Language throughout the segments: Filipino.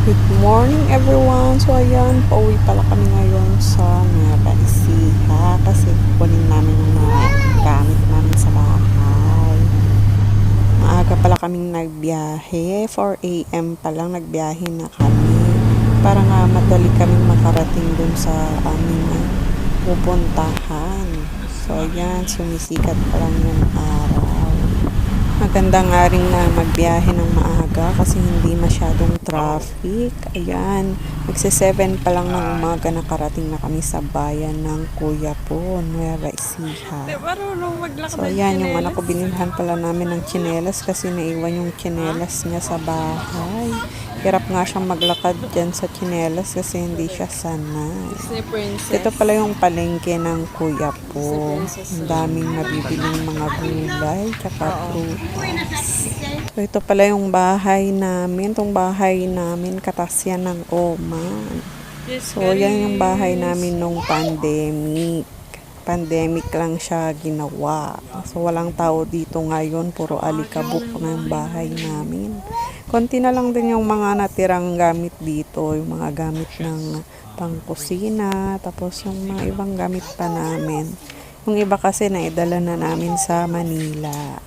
Good morning everyone! So ayan, pauwi pala kami ngayon sa Nueva Ecija kasi kunin namin yung mga gamit namin sa bahay. Maaga pala kaming nagbiyahe, 4 a.m. pa lang nagbiyahe na kami para nga madali kaming makarating dun sa aming ah, pupuntahan. So ayan, sumisikat pa lang yung araw. Maganda nga rin na magbiyahe ng maaga kasi hindi masyadong traffic. Ayan, magse 7 pa lang ng umaga nakarating na kami sa bayan ng Kuya po, Nueva Ecija. So ayan, yung anak ko binilhan pala namin ng tsinelas kasi naiwan yung tsinelas niya sa bahay. Hirap nga siyang maglakad dyan sa tsinelas kasi hindi siya sanay. Ito pala yung palengke ng kuya po. Ang daming nabibiling mga gulay, tsaka prutas. So, ito pala yung bahay namin. Itong bahay namin, katas yan ng Oman. So, yan yung bahay namin nung pandemic. Pandemic lang siya ginawa. So, walang tao dito ngayon. Puro alikabok na yung bahay namin. Konti na lang din yung mga natirang gamit dito. Yung mga gamit ng pangkusina. Tapos yung mga ibang gamit pa namin. Yung iba kasi naidala na namin sa Manila.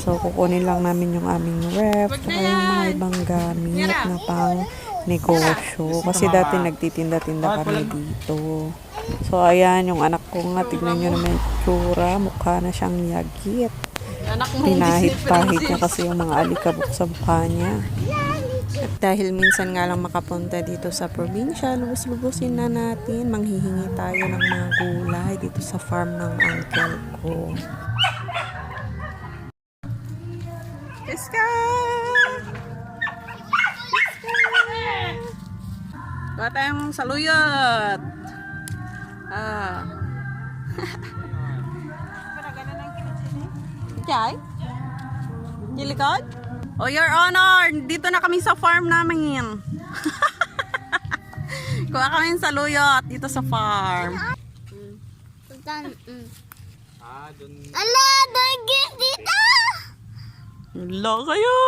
So, kukunin lang namin yung aming ref, tsaka yung mga ibang gamit na pang negosyo. Kasi dati nagtitinda-tinda kami dito. So, ayan, yung anak ko nga, tignan nyo naman yung tsura. Mukha na siyang yagit. Pinahit-pahit niya kasi yung mga alikabok sa mukha niya. At dahil minsan nga lang makapunta dito sa probinsya, lubos-lubusin na natin. Manghihingi tayo ng mga gulay dito sa farm ng uncle ko. Iska! Gawa tayong saluyot. Ah. Jai? Gilikod? Oh, Your Honor, dito na kami sa farm namin. Kuha kami ng saluyot dito sa farm. Sultan. Mm. Ala, dagis dito! Wala kayo!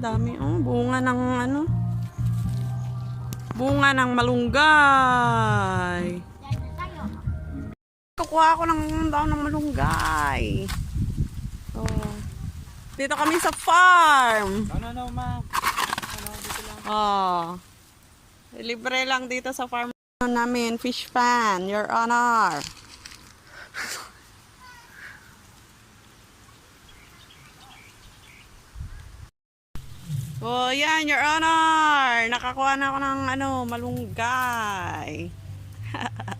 Dami, oh. Bunga ng ano. Bunga ng malunggay. Kukuha ako ng daw ng malunggay. Oh. Dito kami sa farm. Ano, ano, ma? Oh. Libre lang dito sa farm namin. Fish pan, your honor. Oh, yan, your honor. Nakakuha na ako ng ano, malunggay.